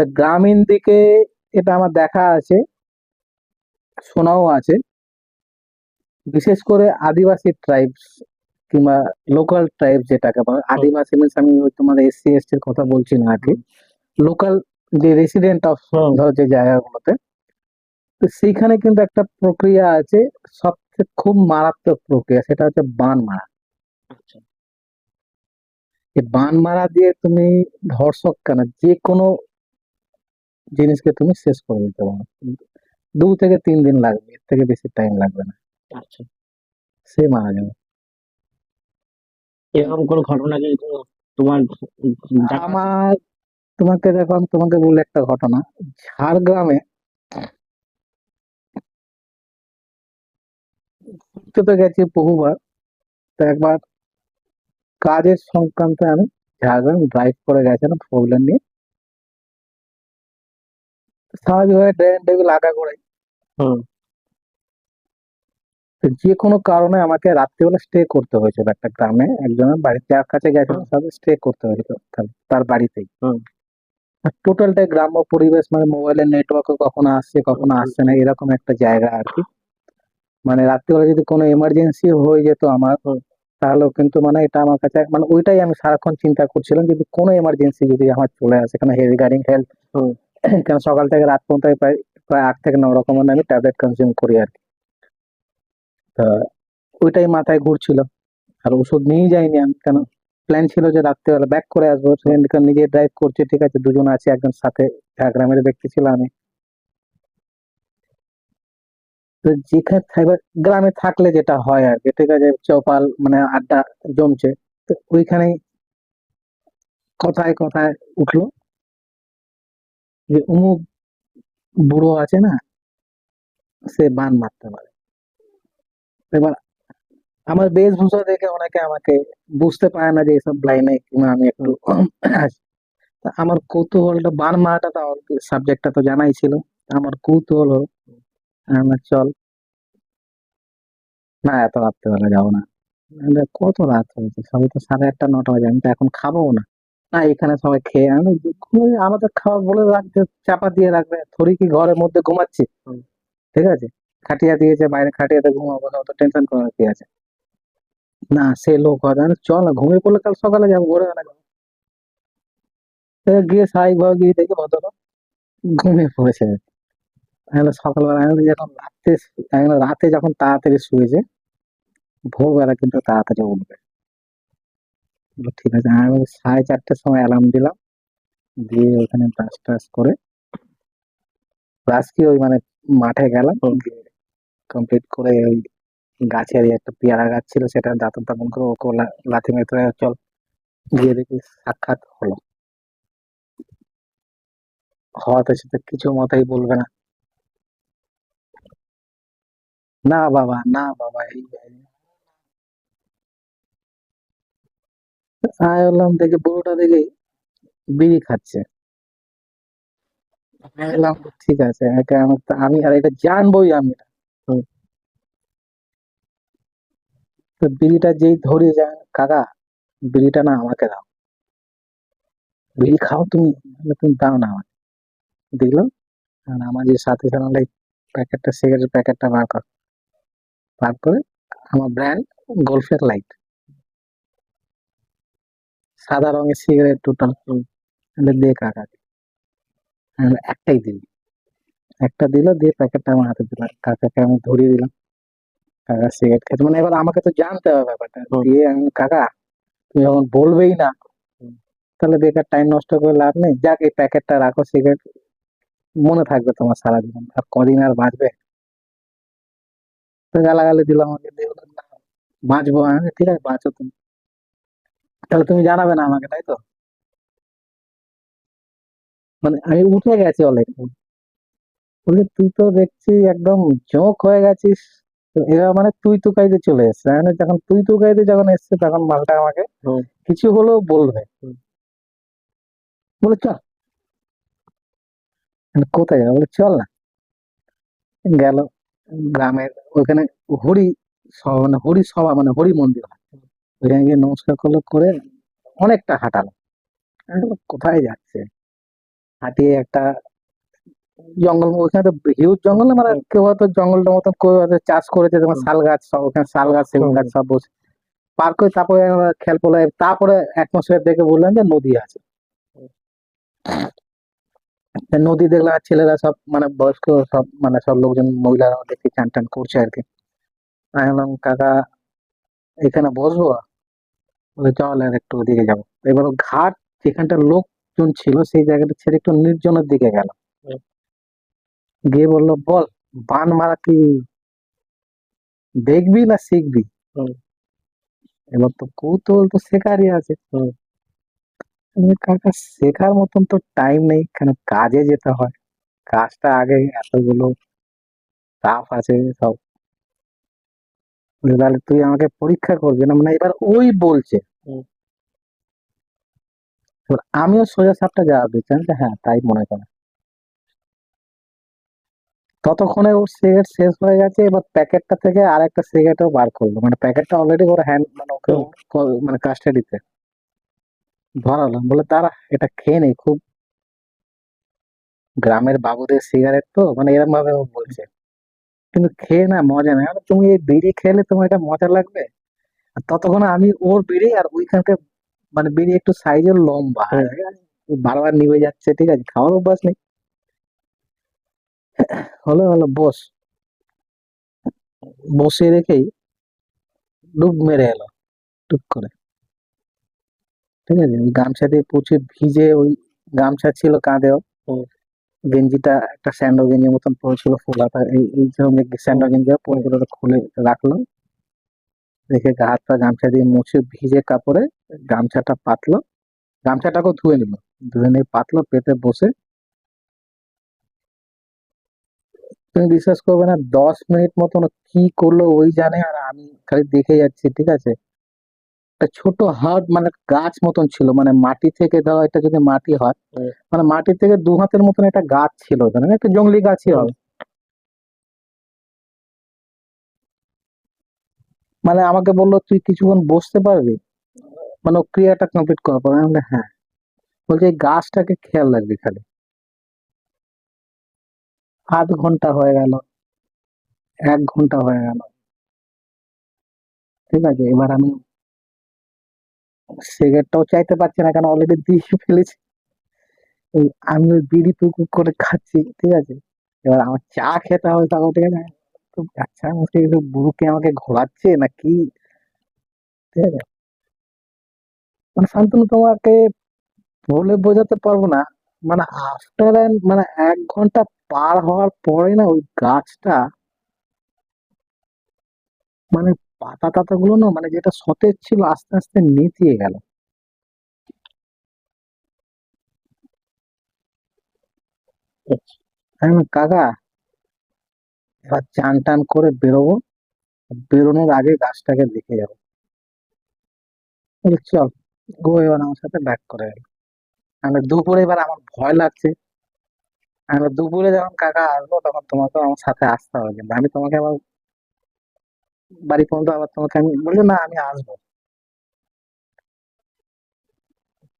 তা গ্রামীণ দিকে এটা আমার দেখা আছে শোনাও আছে। বিশেষ করে আদিবাসী ট্রাইবস কিংবা লোকাল ট্রাইব যেটাকে বলে আদিবাসী মিনস আমি তোমার এসসি এসটির কথা বলছি না আর কি লোকাল যে রেসিডেন্ট অফ। ধরো যে জায়গাগুলোতে তো সেইখানে কিন্তু একটা প্রক্রিয়া আছে সবচেয়ে খুব মারাত্মক প্রক্রিয়া সেটা হচ্ছে বান মারা। আচ্ছা। এই বান মারা দিয়ে তুমি ধর্ষক কেন? যে কোনো জিনিসকে তুমি শেষ করে দিতে পারো। কিন্তু দু থেকে তিন দিন লাগবে এর থেকে বেশি টাইম লাগবে না। আচ্ছা। সে মারা যাবে। এরকম কোনো ঘটনা কি তোমার আমার তোমাকে দেখো আমি তোমাকে বলি একটা ঘটনা। ঝাড়গ্রামে ঘুরতে তো গেছি বহুবার তো একবার কাজের সংক্রান্তে আমি ঝাড়গ্রাম ড্রাইভ করে গেছিলাম ফোর নিয়ে। স্বাভাবিকভাবে ড্রেন টেবিল আগা করে। যে কোনো কারণে আমাকে রাত্রিবেলা স্টে করতে হয়েছিল একটা গ্রামে। একজনের বাড়িতে যার কাছে গেছিলাম তাদের স্টে করতে হয়েছিল তার- বাড়িতেই। হুম। টোটালটাই গ্রাম্য পরিবেশ মানে মোবাইলের নেটওয়ার্কও কখনো আসছে কখনো আসছে না এরকম একটা জায়গা আর কি। মানে রাত্রিবেলা যদি কোনো এমার্জেন্সি হয়ে যেত আমার তাহলেও কিন্তু মানে এটা আমার কাছে মানে ওইটাই আমি সারাক্ষণ চিন্তা করছিলাম যদি কোনো এমার্জেন্সি যদি আমার চলে আসে কেন রিগার্ডিং হেলথ হুম। কেন সকাল থেকে রাত পর্যন্ত প্রায় প্রায় আট থেকে ন রকমের আমি ট্যাবলেট কনজিউম করি আর কি। তা ওইটাই মাথায় ঘুরছিল। আর ওষুধ নিয়ে যাইনি আমি, কেন? প্ল্যান ছিল যে রাত্রেবেলা ব্যাক করে আসব। নিজে ড্রাইভ করছে, ঠিক আছে, দুজন আছে, একজন সাথে ঝাড়গ্রামের ব্যক্তি ছিল আমি। তো যেখানে থাকবে, গ্রামে থাকলে যেটা হয় আর কি, ঠিক আছে, চৌপাল মানে আড্ডা জমছে। তো ওইখানেই কথায় কথায় উঠল। যে অমুক বুড়ো আছে না সে বান মারতে পারে। এবার আমার বেশভূষা দেখে অনেকে আমাকে বুঝতে পারে না যে এইসব লাইনে কিংবা আমি একটু আমার কৌতূহলটা বান মারাটা তো সাবজেক্টটা তো জানাই ছিল। আমার কৌতূহল হলো আমি বললাম, চল। না এত রাত্রেবেলা যাব না। কত রাত হয়েছে? সবাই তো সাড়ে আটটা নটা বাজে আমি তো এখন খাব না। না এখানে সবাই খেয়ে আমি আমাদের খাওয়া বলে রাখছে চাপা দিয়ে রাখবে। থরি কি ঘরের মধ্যে ঘুমাচ্ছি? ঠিক আছে? খাটিয়া দিয়েছে বাইরে খাটিয়াতে ঘুমাবো না অত টেনশন করার কি আছে। না সে লোক আমি চল না ঘুমিয়ে পড়লে কাল সকালে যাব যাব। তো গিয়ে স্বাভাবিকভাবে গিয়ে দেখি ভদ্রলোক ঘুমিয়ে পড়েছে। আমি সকালবেলা আমি যখন রাতে আমি রাতে যখন তাড়াতাড়ি শুয়েছে ভোরবেলা কিন্তু তাড়াতাড়ি উঠবে। ঠিক আছে। আমি সাড়ে চারটের সময় অ্যালার্ম দিলাম। দিয়ে ওখানে ব্রাশ টাশ করে ব্রাশ কি ওই মানে মাঠে গেলাম। কমপ্লিট করে ওই গাছের একটা পেয়ারা গাছ ছিল সেটা দাঁতন তাপন করে ওকে লাথি মেরে ধরে চল গিয়ে দেখি সাক্ষাৎ হলো। হওয়াতে সেটা কিছু মতাই বলবে না। না বাবা না বাবা এই আমি বললাম দেখি বুড়োটা দেখি বিড়ি খাচ্ছে। ঠিক আছে আমি আর এটা জানবোই আমি। হুম। তো বিড়িটা যেই ধরে যায় কাকা বিড়িটা না আমাকে দাও। বিড়ি খাও তুমি তুমি দাও না আমাকে। দিল আর আমার যে সাথে সাথে প্যাকেটটা সিগারেট প্যাকেটটা বার কর বার করে আমার ব্র্যান্ড গোল্ফের লাইট সাদা রঙের সিগারেট টোটাল দে কাকা। একটাই দিবি একটা দিল দিয়ে প্যাকেটটা আমার হাতে দিল। কাকাকে আমি ধরিয়ে দিলাম। কাকা সিগারেট খেতে মানে এবার আমাকে তো জানতে হবে ব্যাপারটা। দিয়ে আমি কাকা তুমি যখন বলবেই না। তাহলে বেকার টাইম নষ্ট করে লাভ নেই। যাক এই প্যাকেটটা রাখো সিগারেট মনে থাকবে তোমার সারা জীবন আর কদিন আর বাঁচবে? তো গালাগালি দিলাম আমাকে। বাঁচবো। ঠিক আছে বাঁচো তুমি। তাহলে তুমি জানাবে না আমাকে তাই তো? মানে আমি উঠে গেছি অলরেডি বলি তুই তো দেখছি একদম জোঁক হয়ে গেছিস। এরা মানে তুই তুকাইতে চলে এসছে। মানে যখন তুই তুকাইতে যখন এসছে তখন মালটা আমাকে কিছু হলেও বলবে। বলে চল। আমি, কোথায়? যাব বলে চল না। গেল গ্রামের ওখানে হরি সভা মানে হরি সভা মানে হরি মন্দির হয়। ওইখানে গিয়ে নমস্কার করল করে অনেকটা হাঁটালো। কোথায় যাচ্ছে? হাঁটিয়ে একটা জঙ্গল ওইখানে তো হিউজ জঙ্গল না মানে কেউ হয়তো জঙ্গলটার মতন কেউ হয়তো চাষ করেছে তোমার শাল গাছ সব ওখানে শাল গাছ সেগুন গাছ সব বসে। পার করে তারপরে খেয়াল করলে তারপরে অ্যাটমসফিয়ার দেখে বললাম যে নদী আছে। নদী দেখলাম আর ছেলেরা সব মানে বয়স্ক সব মানে সব লোকজন মহিলারা দেখি চান টান করছে আর কি। আমি বললাম কাকা এখানে বসবো? বলে চল আর একটু ওদিকে যাব। এবার ঘাট যেখানটা লোকজন ছিল সেই জায়গাটা ছেড়ে একটু নির্জনের দিকে গেল। গিয়ে বলল বল বান মারা কি দেখবি না শিখবি? এবার তো কৌতূহল তো শেখারই আছে। কাকা শেখার মতন তো টাইম নেই কেন কাজে যেতে হয়। কাজটা আগে এতগুলো স্টাফ আছে সব তাহলে তুই আমাকে পরীক্ষা করবি না? মানে এবার ওই বলছে। আমিও সোজা সাপটা জবাব দিচ্ছি বলছি, হ্যাঁ তাই মনে করে। ততক্ষণে ওর সিগারেট শেষ হয়ে গেছে এবার প্যাকেটটা থেকে আর একটা সিগারেটও বার করল। মানে প্যাকেটটা অলরেডি ওর হ্যান্ড মানে ওকে মানে কাস্টাডিতে ধরালাম। বলে তারা এটা খেয়ে নেই খুব গ্রামের বাবুদের সিগারেট তো মানে এরকম ভাবে ও বলছে। কিন্তু খেয়ে না মজা নেই। আরে তুমি এই বিড়ি খেলে তোমার এটা মজা লাগবে? আর ততক্ষণে আমি ওর বিড়ি আর ওইখানকার মানে বিড়ি একটু সাইজের লম্বা। বারবার নিভে যাচ্ছে ঠিক আছে? খাওয়ার অভ্যাস নেই। হলো হলো বস। বসে রেখেই ডুব মেরে এলো টুক করে। ঠিক আছে? ওই গামছা দিয়ে প্রচুর ভিজে ওই গামছা ছিল কাঁধেও। গেঞ্জিটা একটা স্যান্ডো গেঞ্জির মতন পড়েছিল ফোলাটা। এই এই ধরনের স্যান্ডো গেঞ্জি ওটা খুলে রাখল। রেখে গা হাত পা গামছা দিয়ে মুছে ভিজে কাপড়ে গামছাটা পাতলো। গামছাটাকেও ধুয়ে নিল। ধুয়ে নিয়ে পাতলো, পেতে বসে। তুমি বিশ্বাস করবে না, দশ মিনিট মতন কি করল ওই জানে, আর আমি খালি দেখে যাচ্ছি, ঠিক আছে? একটা ছোট হাট মানে গাছ মতন ছিল মানে মাটি থেকে ধরো এটা যদি মাটি হয় মানে মাটি থেকে দু হাতের মতন একটা গাছ ছিল একটা জঙ্গলি গাছই হবে মানে আমাকে বলল তুই কিছুক্ষণ বসতে পারবি? মানে ও ক্রিয়াটা কমপ্লিট করার পর আমি হ্যাঁ। বলছে এই গাছটাকে খেয়াল রাখবি খালি। আধ ঘণ্টা হয়ে গেল এক ঘণ্টা হয়ে গেল। ঠিক আছে এবার আমি সিগারেটটাও চাইতে পারছি না কেন অলরেডি দিয়ে ফেলেছি। এই আমি বিড়ি টুকু করে খাচ্ছি, ঠিক আছে? এবার আমার চা খেতে হবে তখন ঠিক আছে? তো আচ্ছা মুখে বুড়োকে আমাকে ঘোরাচ্ছে না কি? ঠিক আছে? মানে শান্তনু তোমাকে বলে বোঝাতে পারব না। মানে আফটার মানে এক ঘণ্টা পার হওয়ার পরে না ওই গাছটা মানে পাতা টাতা গুলো না মানে যেটা সতেজ ছিল আস্তে আস্তে নেতিয়ে গেল। কাকা, এবার চান টান করে বেরোবো, বেরোনোর আগে গাছটাকে দেখে যাব। চল, গো এবার আমার সাথে ব্যাক করে গেল। আমি দুপুরে এবার আমার ভয় লাগছে। আমি দুপুরে যখন কাকা আসব তখন তোমাকে আমার সাথে আসতে হবে কিন্তু আমি তোমাকে আবার বাড়ি পর্যন্ত আবার তোমাকে আমি বলছি না, আমি আসব।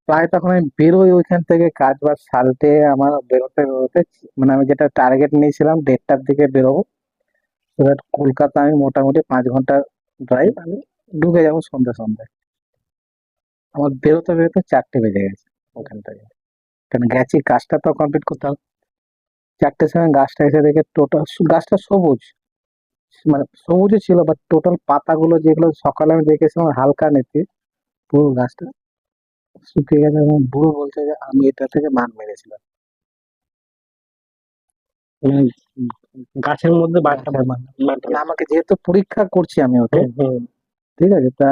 প্রায় তখন আমি বেরোই ওইখান থেকে, কাজ বাজ সারতে, আমার বেরোতে বেরোতে মানে আমি যেটা টার্গেট নিয়েছিলাম, দেড়টার দিকে বেরোবো। কলকাতা আমি মোটামুটি পাঁচ ঘণ্টা ড্রাইভ আমি ঢুকে যাব সন্ধ্যে সন্ধ্যে। আমার বেরোতে বেরোতে চারটে বেজে গেছে ওখান থেকে কারণ গেছি কাজটা তো কমপ্লিট করতে হবে। চারটের সময় গাছটা এসে দেখে টোটাল, গাছটা সবুজ। মানে সবুজই ছিল বাট টোটাল পাতাগুলো যেগুলো সকালে আমি দেখেছিলাম হালকা নেতি পুরো গাছটা শুকিয়ে গেছে এবং বুড়ো বলছে যে আমি এটা থেকে মান মেরেছিলাম। মানে গাছের মধ্যে বাঘটা গাছের মান। আমাকে যেহেতু পরীক্ষা করছি আমি ওকে হুম, ঠিক আছে? তা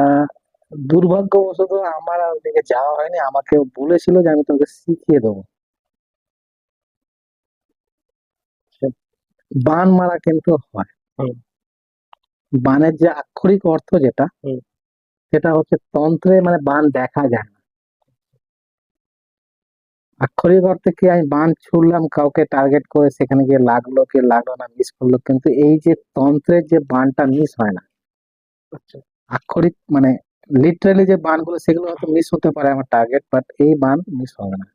দুর্ভাগ্যবশত আমার আর ওদিকে যাওয়া হয়নি। আমাকে বলেছিল যে আমি তোকে শিখিয়ে দেবো। বান মারা কিন্তু হয়। বানের যে আক্ষরিক অর্থ যেটা সেটা হচ্ছে তন্ত্রে মানে বান দেখা যায় না। আক্ষরিক অর্থে কি আমি বান ছুড়লাম কাউকে টার্গেট করে সেখানে গিয়ে লাগল কি লাগল না মিস করল কিন্তু এই যে তন্ত্রের যে বানটা মিস হয় না আচ্ছা। আক্ষরিক মানে লিটারালি যে বানগুলো সেগুলো হয়তো মিস হতে পারে আমার টার্গেট বাট এই বান মিস হবে না।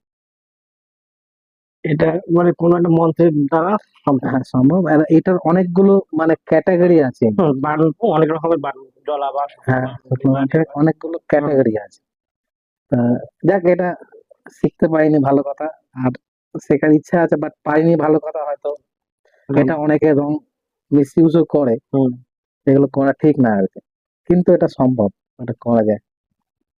এটা মানে কোন একটা মন্ত্রের দ্বারা সম্ভব। হ্যাঁ সম্ভব। আর এটার অনেকগুলো মানে ক্যাটাগরি আছে। বারণ অনেক রকমের বারণ জলাবাস হ্যাঁ অনেকগুলো ক্যাটাগরি আছে। যাক এটা শিখতে পারিনি ভালো কথা। আর শেখার ইচ্ছা আছে বাট পারিনি ভালো কথা হয়তো। এটা অনেকে রং মিস ইউজও করে। এগুলো করা ঠিক না আর কি। কিন্তু এটা সম্ভব এটা করা যায়।